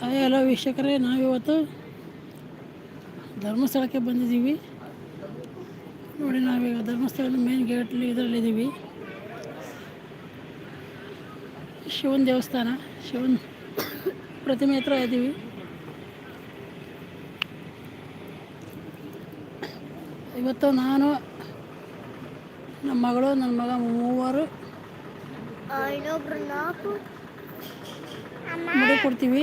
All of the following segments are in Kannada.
ಹಾಯ್ ಹಲೋ ವೀಕ್ಷಕರೇ, ನಾವಿವತ್ತು ಧರ್ಮಸ್ಥಳಕ್ಕೆ ಬಂದಿದ್ದೀವಿ. ನೋಡಿ, ನಾವೀಗ ಧರ್ಮಸ್ಥಳದ ಮೇನ್ ಗೇಟಲ್ಲಿ ಇದರಲ್ಲಿದ್ದೀವಿ. ಶಿವನ ದೇವಸ್ಥಾನ, ಶಿವನ ಪ್ರತಿಮೆ ಹತ್ರ ಇದ್ದೀವಿ. ಇವತ್ತು ನಾನು, ನಮ್ಮ ಮಗಳು, ನನ್ನ ಮಗ ಮೂವರು ಇನ್ನೊಬ್ರು ನಾಲ್ಕು. ಮುಡಿ ಕೊಡ್ತೀವಿ.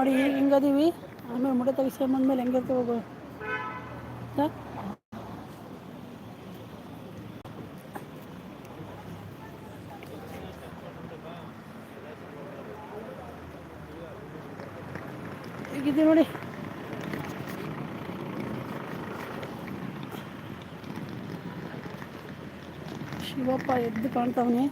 ನೋಡಿ ಈಗ ಹಿಂಗದೀವಿ? ಆಮೇಲೆ ಮೊಡೆ ತೆಗಿಸ್ಕೊಂಬಂದ್ಮೇಲೆ ಹೆಂಗಿರ್ತೀವಿ ಹೋಗೋ ಹಾಂ? ಹೇಗಿದ್ದೀವಿ ನೋಡಿ. ಶಿವಪ್ಪ ಎದ್ದು ಕಾಣ್ತಾವನೆ.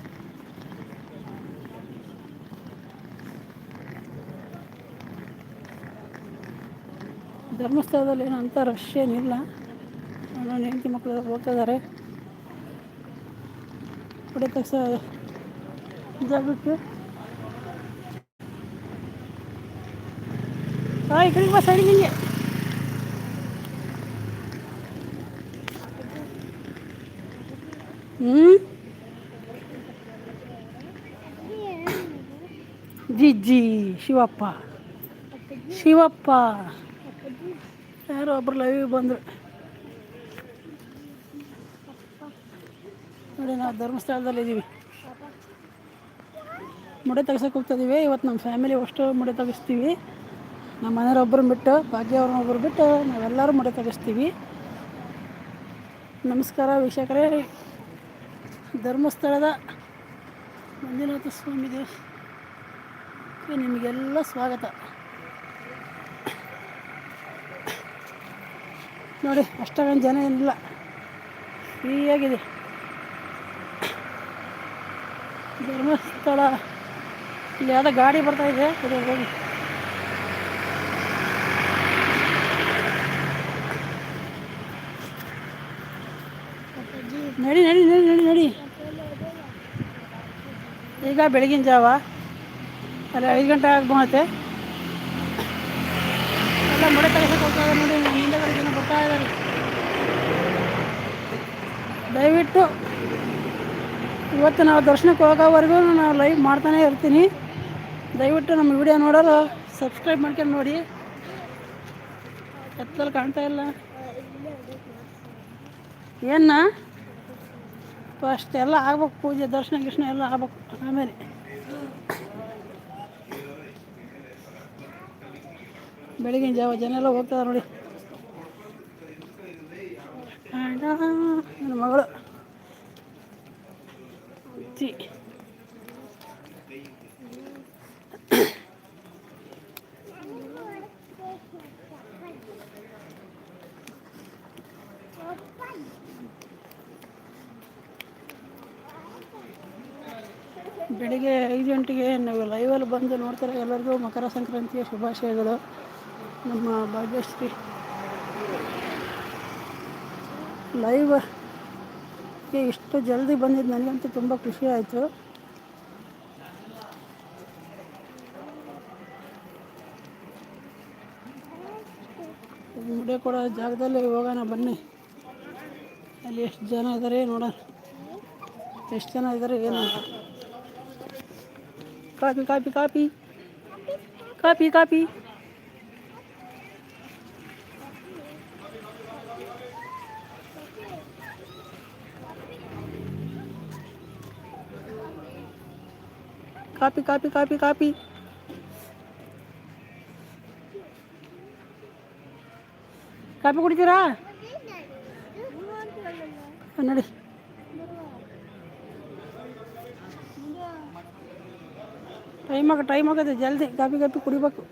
ಧರ್ಮಸ್ಥಳದಲ್ಲಿ ಏನು ಅಂಥ ರಶ್ ಏನಿಲ್ಲ. ನನ್ನ ಹೆಂಡತಿ ಮಕ್ಕಳು ಹೋಗ್ತಾ ಇದ್ದಾರೆ ತಕ್ಷ ಜಾಗಕ್ಕೆ ಹಾಂ ಈ ಕಡೆಗೆ ಬಾ ಸೈಡಿಗೆ ಹಿಂಗೆ. ಹ್ಞೂ ಜಿಜ್ಜಿ, ಶಿವಪ್ಪ. ಶಿವಪ್ಪ. ಯಾರೋ ಒಬ್ರು ಲೈವ್ ಬಂದರು. ನೋಡಿ, ನಾವು ಧರ್ಮಸ್ಥಳದಲ್ಲಿ ಇದ್ದೀವಿ ಮುಡೆ ತೆಗ್ಸಕ್ಕೆ ಹೋಗ್ತಿದ್ದೀವಿ ಇವತ್ತು ನಮ್ಮ ಫ್ಯಾಮಿಲಿ ಅಷ್ಟು ಮುಡೆ ತೆಗಿಸ್ತೀವಿ. ನಮ್ಮ ಮನೆಯವ್ರೊಬ್ಬರು ಬಿಟ್ಟು ಭಾಗ್ಯವ್ರನ್ನ ಒಬ್ಬರು ಬಿಟ್ಟು ನಾವೆಲ್ಲರೂ ಮುಡೆ ತೆಗಿಸ್ತೀವಿ. ನಮಸ್ಕಾರ ವೀಕ್ಷಕರೇ. ಧರ್ಮಸ್ಥಳದ ಮಂಜುನಾಥ ಸ್ವಾಮಿ ದೇವ ನಿಮಗೆಲ್ಲ ಸ್ವಾಗತ. ನೋಡಿ ಅಷ್ಟೊಂದು ಜನ ಏನಿಲ್ಲ. ಫ್ರೀಯಾಗಿದೆ ಧರ್ಮಸ್ಥಳ. ಇಲ್ಲಿ ಯಾವುದೋ ಗಾಡಿ ಬರ್ತಾ ಇದೆ ಹೋಗಿ. ನಡಿ ನಡಿ ನಡಿ ನಡಿ ನಡಿ. ಈಗ ಬೆಳಗಿನ ಜಾವ. ಅಲ್ಲಿ, ಐದು ಗಂಟೆ ಆಗ್ಬೋತೆ ಎಲ್ಲ ಮಳೆ ತೆಗೆಸಕ್ಕೆ ಹೋಗ್ತಾ ನೋಡಿ ನಮ್ಮ ಹಿಂದೆಗಡೆ ಜನ ಬರ್ತಾ ಇದ್ದಾರೆ ದಯವಿಟ್ಟು ಇವತ್ತು ನಾವು ದರ್ಶನಕ್ಕೆ ಹೋಗೋವರೆಗೂ ನಾವು ಲೈವ್ ಮಾಡ್ತಾನೆ ಇರ್ತೀನಿ. ದಯವಿಟ್ಟು ನಮ್ಮ ವಿಡಿಯೋ ನೋಡೋರು ಸಬ್ಸ್ಕ್ರೈಬ್ ಮಾಡ್ಕೊಂಡು ನೋಡಿ. ಎತ್ತಲ್ಲಿ ಕಾಣ್ತಾ ಇಲ್ಲ. ಏನ? ಫಸ್ಟ್ ಎಲ್ಲ ಆಗ್ಬೇಕು ಪೂಜೆ, ದರ್ಶನ ಕೃಷ್ಣ ಎಲ್ಲ ಆಗ್ಬೇಕು. ಆಮೇಲೆ. ಬೆಳಗಿನ ಜಾವ ಜನ ಎಲ್ಲ ಹೋಗ್ತಾರೆ ನೋಡಿ. ನನ್ನ ಮಗಳು. ಅಜ್ಜಿ ಬೆಳಿಗ್ಗೆ ಐದು ಗಂಟೆಗೆ ನಾವು ಲೈವಲ್ಲಿ ಬಂದು ನೋಡ್ತಾರೆ ಎಲ್ಲರಿಗೂ ಮಕರ ಸಂಕ್ರಾಂತಿಯ ಶುಭಾಶಯಗಳು. ನಮ್ಮ ಭಾಗ್ಯಶ್ರೀ. ಲೈವ್ಗೆ ಇಷ್ಟು ಜಲ್ದಿ ಬಂದಿದ್ದು ನನಗಂತೂ ತುಂಬ ಖುಷಿ ಆಯಿತು. ಮುಡೆ ಕೊಡೋ ಜಾಗದಲ್ಲಿ ಹೋಗೋಣ ಬನ್ನಿ. ಅಲ್ಲಿ ಎಷ್ಟು ಜನ ಇದ್ದಾರೆ ನೋಡೋಣ. ಎಷ್ಟು ಜನ ಇದ್ದಾರೆ ಏನು. Copy copy copy copy copy copy copy copy copy copy ಕುಡಿತೀರಾ ನೋಡಿ ಟೈಮ್ ಆಗ ಟೈಮ್ ಆಗತ್ತೆ ಜಲ್ದಿ ಕಾಪಿ ಕಾಪಿ ಕುಡಿಬೇಕು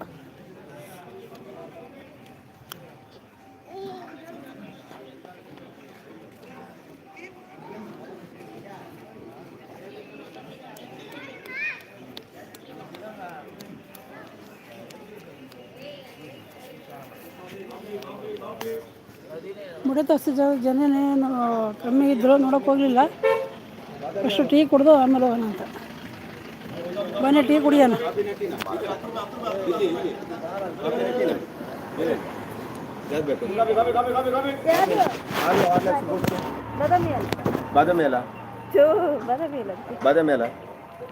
ಮುಡಿ ಜನ ಜನೇನು ಕಮ್ಮಿ ಇದ್ರು ನೋಡೋಕೆ ಹೋಗಲಿಲ್ಲ. ಫಸ್ಟು ಟೀ ಕುಡ್ದು ಆಮೇಲೆ ಹೋಗೋಣ ಅಂತ. ಬನ್ನಿ ಟೀ ಕುಡಿಯೋಣ. ಬಾದಾಮಿ ಅಲ್ಲ? ಬಾದಾಮಿ ಅಲ್ಲ.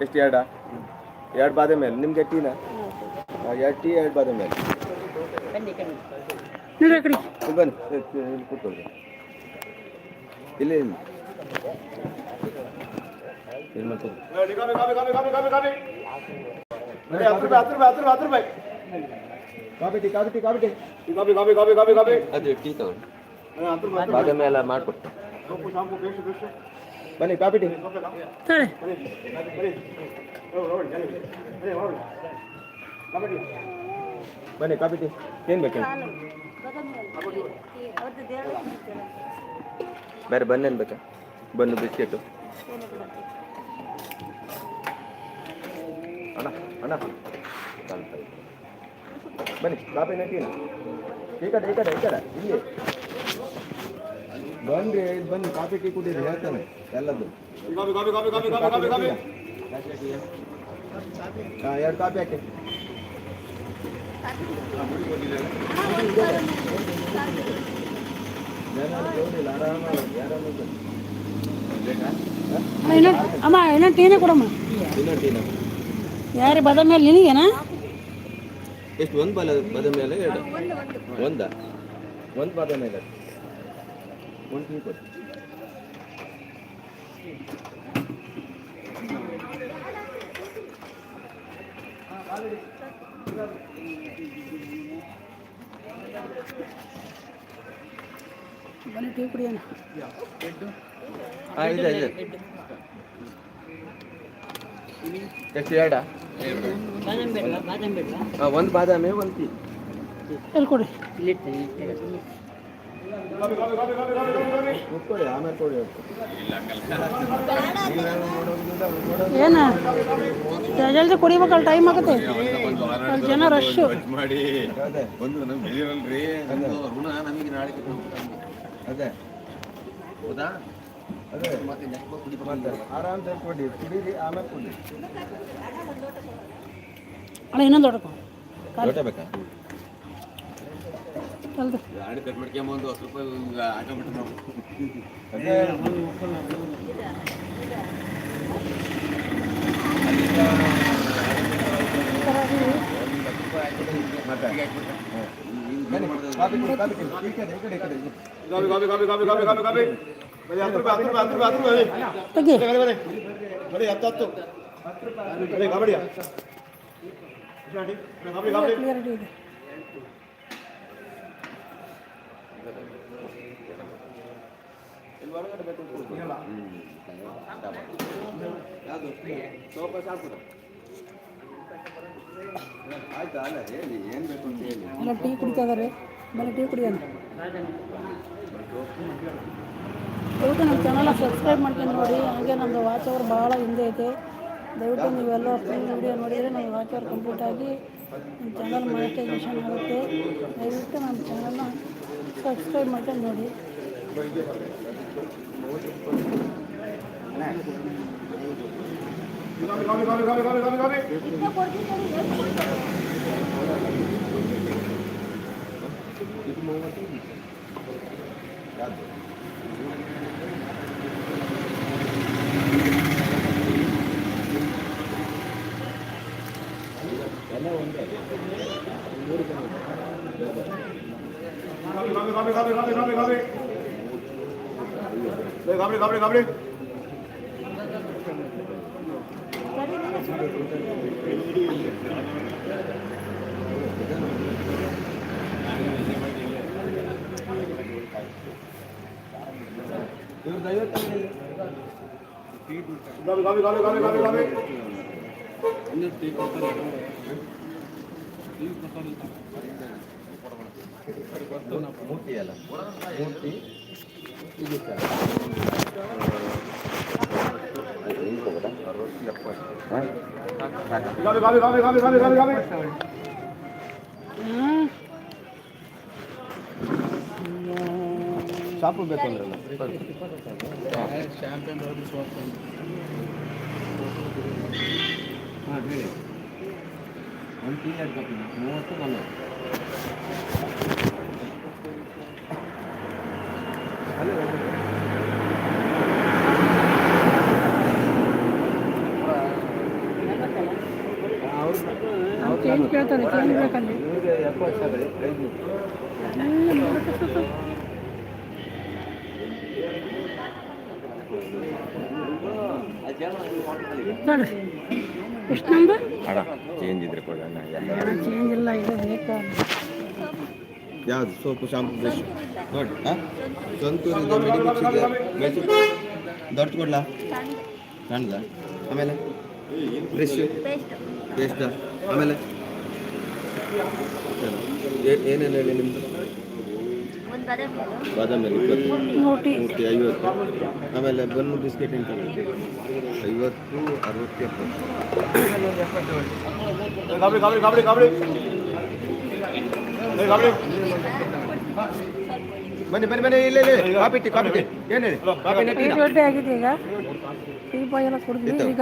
ಎಷ್ಟು ಎರಡ? ಎರಡು ಬಾದಾಮಿ ಅಲ್ಲ. ನಿಮ್ಗೆ ಟೀನಾ? ಎರಡು ಟೀ ಎರಡು ಬಾದಾಮಿ ಅಲ್ಲ. ನೋಡಿ ಬನ್ನಿ ಕೂತ್ಕೊಳ್ಳಿ ಇಲ್ಲಿ ಏನು ಮಾಡ್ತಾರೆ ಹತ್ತು ರೂಪಾಯಿ ಹತ್ತು ರೂಪಾಯಿ ಹತ್ತು ರೂಪಾಯಿ ಹತ್ತು ರೂಪಾಯಿ coffee tea coffee tea coffee tea coffee coffee coffee coffee coffee ಅದು ಟೀ ತಗೊಳ್ಳಿ ಬಾದಾಮಿ ಎಲ್ಲ ಮಾಡಿಕೊಟ್ಟು ಬನ್ನಿ ಕಾಫಿ ಟೀ ಬನ್ನಿ ಕಾಫಿ ಟೀ ಏನು ಬೇಕು ಬೇರೆ ಬನ್ನಿ ಏನು ಬೇಕಾ ಬನ್ನು ಬಿಸ್ಕೆಟು ಅಣ್ಣ ಅಣ್ಣ ಬನ್ನಿ ಕಾಫಿ ಟೀನ ಈ ಕಡೆ ಈ ಕಡೆ ಈ ಕಡೆ ಇಲ್ಲಿ ಬನ್ರಿ ಇದು ಬನ್ನಿ ಕಾಫಿ ಟೀ ಕುಡೀರಿ ಹೇಳ್ತಾನೆ ಎಲ್ಲದು ಹಾಂ ಎರಡು ಕಾಫಿ ಹಾಕಿ ಅಮ್ಮ ಇನ್ನೊಂದು ಅಮ್ಮ ಇನ್ನೊಂದು ಟೀನೇ ಕೊಡಮ್ಮ ಇನ್ನೊಂದು ಟೀನ ಯಾರು ಬಾದಾಮಿ ಮೇಲೆ ನಿನಗೇನಾ ಎಷ್ಟು ಒಂದು ಬಾಲ ಬಾದಾಮಿ ಮೇಲೆ ಎರಡು ಒಂದಾ ಒಂದು ಬಾದಾಮಿ ಮೇಲೆ ಒಂದು ಟೀ ಕೊಡಿ ಬನ್ನಿ ಟೀ ಕುಡಿಯೋಣ. ಹಾಂ ಇದೆ ಇದೆ. ಎಷ್ಟು ಎರಡ? ಒಂದು ಬಾದಾಮಿ ಒಂದು ಟೀ. ಎಲ್ಲಿ ಕೊಡಿ? ಆಮೇಲೆ ಕೊಡಿ ಏನು ಜಲ್ದಿ ಕುಡಿಬೇಕಲ್ಲ ಟೈಮ್ ಆಗುತ್ತೆ. ಜನ ರಶ್ ಮಾಡಿ ಬೆಳೆಯಲ್ರಿ ಋಣ ನಮಗೆ ಅದೇ ಹೌದಾ ಅದೇ ಮತ್ತೆ ಕೊಡಿ ಆಮೇಲೆ ಅಣ್ಣ ಇನ್ನೊಂದು ಹೊಡ್ಕೊ ಗಾಡಿ ಕಟ್ ಮಾಡ್ಕೊಂಬ ಒಂದು ಹತ್ತು ರೂಪಾಯಿ ಹಾಕೊಂಡ್ಬಿಟ್ಟು ಹತ್ತು ರೂಪಾಯಿ ಮತ್ತೆ ಬೇಕು ಕುಡಿ, ಕುಡಿ. ಕಡೆ, ಕಡೆ, ಕಡೆ. ಆಯ್ತಾ ಅಲ್ಲ ಹೇಳಿ ಏನು ಬೇಕು ಅಂತ ಹೇಳಿ. ಎಲ್ಲ ಟೀ ಕುಡಿತಾ ಇದ್ದಾರೆ ಟೀ ಕುಡಿಯೋಣ. ದಯವಿಟ್ಟು ನಮ್ಮ ಚಾನಲ್ನ ಸಬ್ಸ್ಕ್ರೈಬ್ ಮಾಡ್ಕೊಂಡು ನೋಡಿ. ಹಾಗೆ ನಮ್ಮದು ವಾಚ್ ಅವರ್ ಭಾಳ ಹಿಂದೆ ಐತೆ. ದಯವಿಟ್ಟು ನೀವೆಲ್ಲ ಫುಲ್ ವಿಡಿಯೋ ನೋಡಿದರೆ ನಮ್ಮ ವಾಚ್ ಅವರ್ ಕಂಪ್ಲೀಟ್ ಆಗಿ ನಮ್ಮ ಚಾನಲ್ ಮಾನಿಟೈಸೇಷನ್ ಆಗುತ್ತೆ. ದಯವಿಟ್ಟು ನಮ್ಮ ಚಾನಲ್ನ ಸಬ್ಸ್ಕ್ರೈಬ್ ಮಾಡ್ಕೊಂಡು ನೋಡಿ. Grabe, grabe, grabe, grabe, grabe, grabe. গাবড়ে গাবড়ে গাবড়ে গাবে গাবে গাবে গাবে গাবে গাবে অন্য তে কথা না এই কথা না মূর্তি এলা মূর্তি? ನಲ್ವತ್ತು ನಾವು ಚೇಂಜ್ ಕೇಳ್ತಾರೆ ಚೇಂಜ್ ಬೇಕಲ್ಲಿ ನಿಮಗೆ ಎಪ್ಪತ್ತು ಸಾವಿರ ಐದು ಎಲ್ಲ ನೋಡಕ್ಕೆ ನೋಡಿ ಎಷ್ಟು ನಂಬರ್ ಅಡ ಚೇಂಜ್ ಇದ್ರೆ ಕೊಡೋಣ ಚೇಂಜ್ ಇಲ್ಲ ಇದು ಬೇಕಾ ಯಾವುದು? Soap shampoo brush. ನೋಡಿ ಹಾಂ? ಸಂತೂರು ಇದೆ ಮೆಡಿಮಿಕ್ಸ್ ಇದೆ ಮೆಡಿಸಿನ್ ದೊಡ್ಡ ಕೊಡ್ಲಾ? ಸಣ್ಣದ? ಆಮೇಲೆ? ಬ್ರಷ್. ಪೇಸ್ಟ್? ಆಮೇಲೆ? ಏನೇನು ಹೇಳಿ ನಿಮ್ಮದು ಒಂದು ಬದೇ ಬಾದಾಮಿ ಇಪ್ಪತ್ತು ನೋಟಿ ಮೂರ್ತಿ ಐವತ್ತು ಆಮೇಲೆ ಬನ್ನು ಬಿಸ್ಕೆಟ್ ಎಂತ ಐವತ್ತು ಅರವತ್ತು ಎಪ್ಪತ್ತು ಬನ್ನಿ ಬನ್ನಿ ಬನ್ನಿ ಇಲ್ಲ ಇಲ್ಲ ಕಾಪಿ ಟೀ ಕಾಪಿ ಟೀ ಏನು ಹೇಳಿ ಕಾಪಿ ಐದು ಗಂಟೆ ಆಗಿದೆ ಈಗ ಟೀ ಪಾಯ್ ಎಲ್ಲ ಕುಡಿದ್ವಿ ಈಗ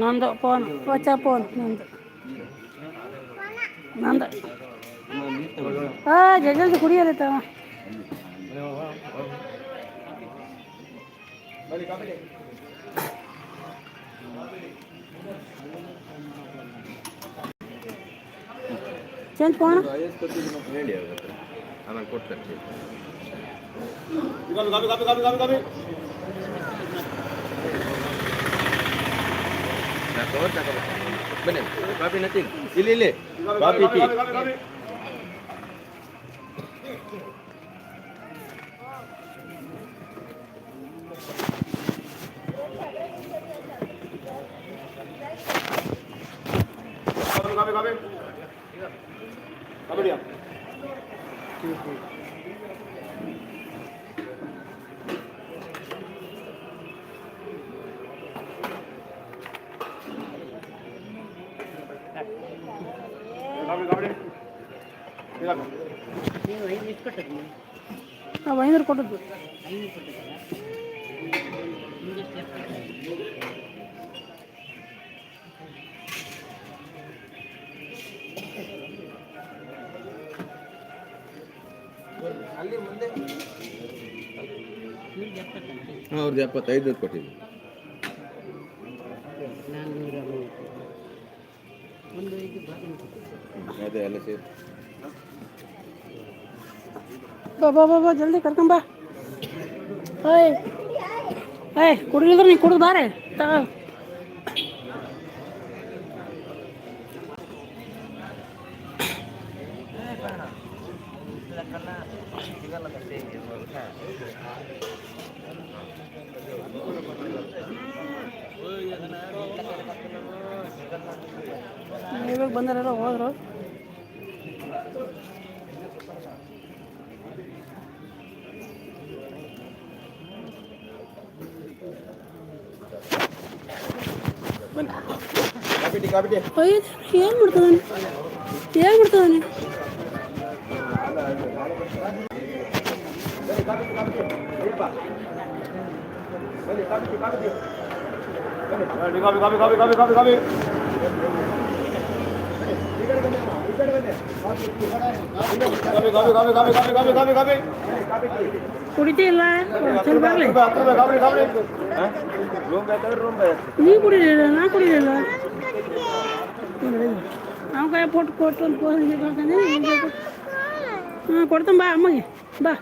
ನಂದು ಫೋನ್ ಹೊಸ ಫೋನ್ ನಂದು ನಂದು ಹಾಂ ಜಲ್ದಿ ಕುಡಿಯಲ್ಲ ಚೇಂಜ್ ಫೋನ್ ಹೇಳಿ ಅವ್ರ ಹತ್ರ ಆಮೇಲೆ ಕೊಡ್ತಾರೆ ಬನ್ನಿ ಕಾಫಿ ನತಿ બને. ભાભી નથી લે ભાભી ನಾವು ಐನೂರು ಕೊಟ್ಟದ್ದು. ಅವ್ರದ್ದು ಎಪ್ಪತ್ತೈದು ಕೊಟ್ಟಿದ್ವಿ. ಬಾ ಬಾ ಬಾ ಜಲ್ದಿ ಕರ್ಕೊಂಬಾ ಏಯ್ ಏಯ್ ಕುಡಿದ್ರೆ ನೀ ಕುಡಿದು ಬಾರೆ. ತಗೋ. ಬನ್ನಿ ಕಾಫಿ ಟೀ ಕಾಫಿ ಟೀ ಅಯ್ಯ ಏನು ಮಾಡ್ತಾನೆ ಏನು ಮಾಡ್ತಾನೆ ಕುಡಿತಿಲ್ಲ ಚಲ್ ಬರಲಿ ರೂಮ್ ಬೇಕಾದ್ರೆ ರೂಮ್ ಬೇಕು ನೀ ಕುಡಿಲಿಲ್ಲ ನಾ ಕುಡಿಲಿಲ್ಲ ನಾವು ಕೈ ಫೋಟೋ ಕೊಟ್ಟು ಫೋನ್ಗೆ ಕಳ್ಕೊಂಡೆ ಹಾಂ ಕೊಡ್ತಾನೆ ಬಾ ಅಮ್ಮಗೆ ಬಾ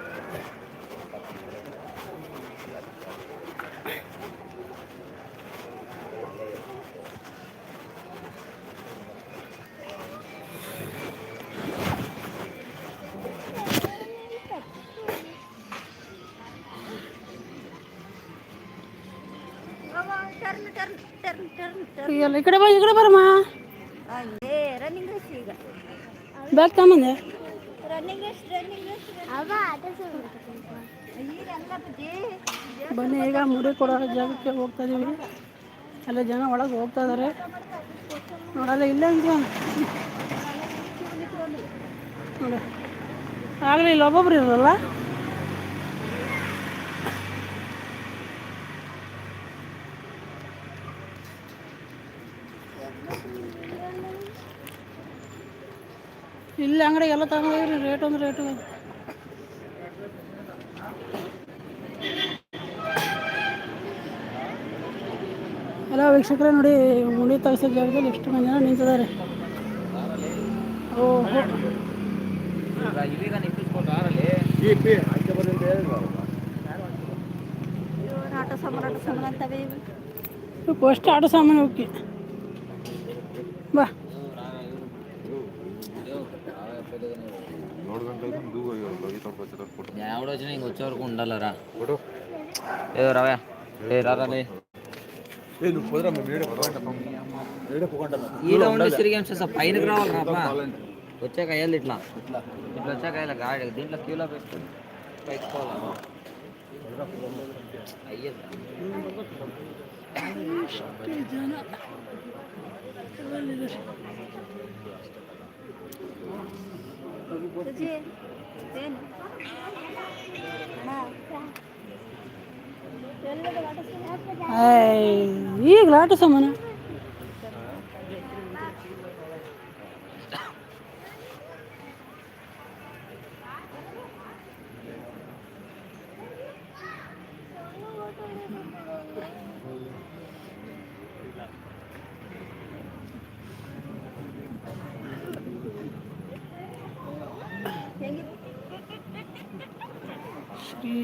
ಈಗೆಲ್ಲ ಈ ಕಡೆ ಬಾ ಈ ಕಡೆ ಬರಮ್ಮ. ರನ್ನಿಂಗ್ ರೇಸ್ ಈಗ. ಬ್ಯಾಗ್ ತಗೊಂಬಂದೆ ರನ್ನಿಂಗ್ ರೇಸ್ ರನ್ನಿಂಗ್ ರೇಸ್ ಅವ ಈಗೆಲ್ಲ ಬುದ್ಧಿ ಬನ್ನಿ ಈಗ ಮುಡಿ ಕೊಡೋ ಜಾಗಕ್ಕೆ ಹೋಗ್ತಾ ಇದೀವಿ. ಎಲ್ಲ ಜನ ಒಳಗೆ ಹೋಗ್ತಾ ಇದಾರೆ. ನೋಡಲ್ಲ ಇಲ್ಲ ಅಂತ. ನೋಡಿ. ಆಗಲಿ ಇಲ್ಲಿ ಒಬ್ಬೊಬ್ರು ಇರಲ್ಲ ಇಲ್ಲಿ ಅಂಗಡಿ ಎಲ್ಲ ತಗೊಂಡ್ರಿ ರೇಟ್ ಒಂದು ರೇಟು ಎಲ್ಲ ವೀಕ್ಷಕರೇ ನೋಡಿ ಮುಡಿ ತೆಗ್ಸೋ ಜಾಗದಲ್ಲಿ ಎಷ್ಟು ಮಂದಿ ಜನ ನಿಂತಿದ್ದಾರೆ. ಓಹೋ. ಇವ್ರು ಆಟೋ ಸಾಮಾನು ಆಟೋ ఎవడో వచ్చినా ఇంక వచ్చే వరకు ఉండాలరా? ఏ రవా ఏ రారాలే ఈలో ఉండి తిరిగాం సార్ పైనకి రావాలి రాపా వచ్చాక అయ్యాలి ఇట్లా. ఇట్లా. వచ్చాక అయ్యాలి గాడి దీంట్లో క్యూలో పెట్టుకుని పైకి పోవాలి అయ్యేది ಸುಜಿ ಏನು ಏಯ್, ಈಗ ಆಟೋ ಸಾಮಾನು ಶ್ರೀ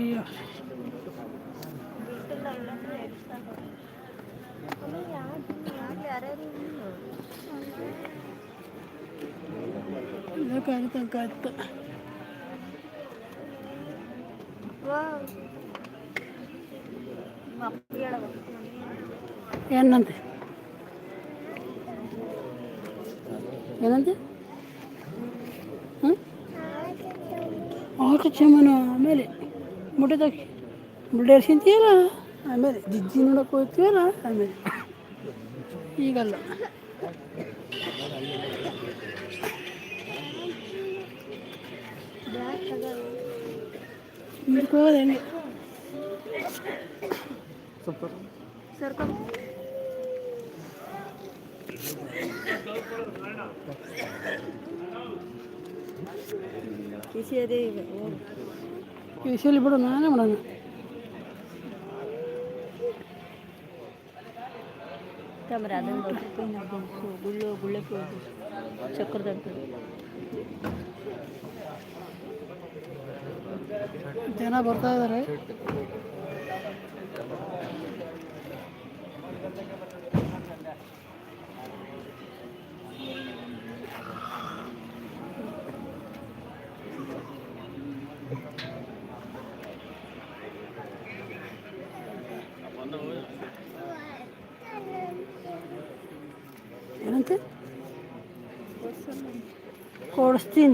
ಬೇಕಾಗುತ್ತೆ ಕಾಯ್ತು ಏನಂತೆ ಏನಂತೆ ಹಾಂ ಆಟೋ ಚಮನ ಆಮೇಲೆ ಮುಟ್ಟದಾಗ ಮುಡ್ಡೇರ್ ತಿಂತೀಯಲ್ಲ ಆಮೇಲೆ ಜಿಜ್ಜಿ ನೋಡಕ್ಕೆ ಹೋಗ್ತೀವಲ್ಲ ಆಮೇಲೆ ಈಗಲ್ಲ ಇದಕ್ಕೆ ಹೋಗೋದು ಹೆಂಗೆ ಸರ್ಕೊಂಡು ಕಿಸಿ ಅದೇ ಈಗ ಹೋಗು. ಕಿಸೆಯಲ್ಲಿ ಬಿಡು ನಾನೇ ಮಾಡೋಣ ತಮ್ಮರ ಅದನ್ನು ಸ್ವಲ್ಪ ಇನ್ನೊಂದು ಗುಳ್ಳು ಗುಳ್ಳಕ್ಕೆ ಹೋಗಿ ಚಕ್ರದಂತ ಜನ ಬರ್ತಾ ಇದ್ದಾರೆ कोर्सिन